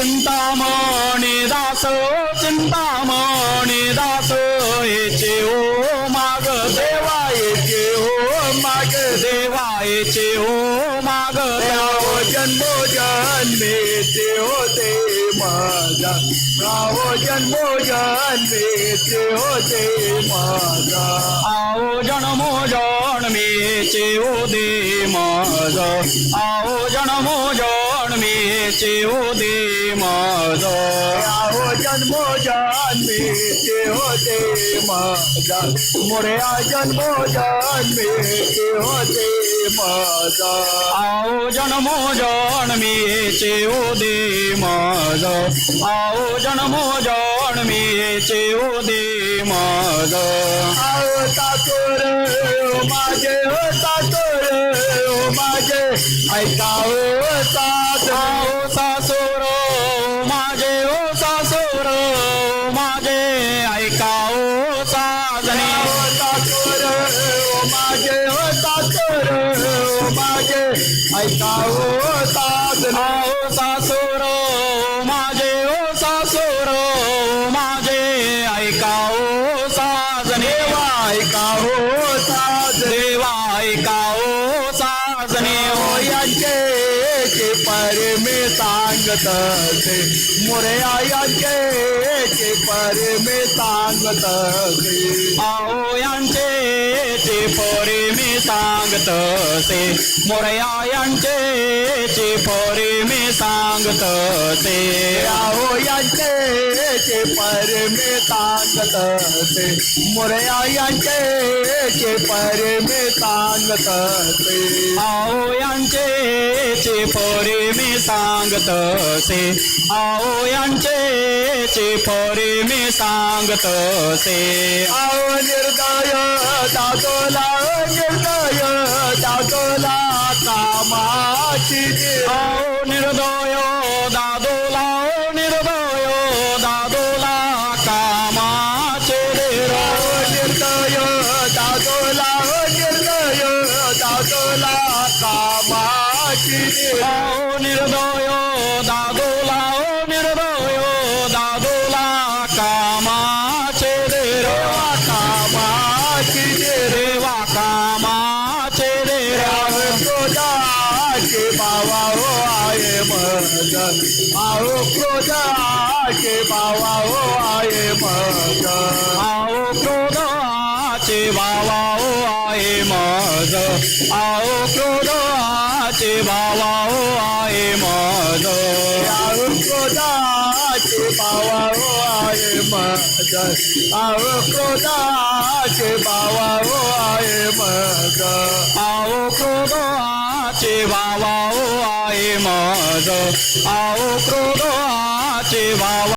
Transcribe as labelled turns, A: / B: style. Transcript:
A: चिंतामणी दास चिंतामणी दास येचे ओ माग देवा येचे ओ माग देवा येचे ओ माग
B: राव जन्मो जन्मेचे होते माझा. राव जन्मो जन्मेचे होते माझा.
A: आओ जन्मो जन्मेचे होते दे आओ जन्मो जन्मेचे ओ दे माझ
B: राव जन्मो जन्मेचे होते माझा मोऱ्या जन्मो जन्मेचे होते माझा
A: आओ जन्मो जन्मेचे ओ दे माझ आओ जन्मो जन्मेचे ओ दे माझ
B: आव तातोर माझे हो तातोर माझे ऐकाव
A: आओ सासोर माझे ओ सासोर माझे ऐकाओ साजने
B: तातोर माझे हो तातोर माझे ऐकाव सात
A: आओ सासोर माझे ओ सासोर माझे ऐकाओ साजने
B: देवा ऐकाव सात
A: देवा ऐकाओ साजने
B: हो यांचे चे परमे सांगत ते मोरया यांचे चे परमे सांगत ते
A: आओ यांचे चिपोरी मी सांगतसे. मोरया यांचे चिपोरी मी सांगतसे.
B: आहो यांचे चिपर मी सांगतसे. मोरया यांचे चिपर मी सांगतसे.
A: आहो यांचे चिपोरी मी सांगतसे. आहो यांचे चिपोरी मी सांगतसे.
B: आओ निर्दय दादो दादोला निर्दय दादोला कामाची
A: आओ निर्दय दादोला निर्दय दादोला कामाचे
B: निर्दय दादोला निर्दय दादोला कामाची
A: आओ निर्दय
B: क्रोधाचे बाबा हो आहे मदन आहो क्रोधाचे बाबा हो आहे मदन
A: आओ क्रोधाचे बाबा ओ आहे मज आओ क्रोधाचे बाबा ओ आहे आओ
B: आहो क्रोधाचे बाबा हो आहे आओ आहो क्रोधाचे बाबा हो आहे मदन
A: आओ आचे बाबा ओ आहे माझ. आओ क्रोधाचे बाबा.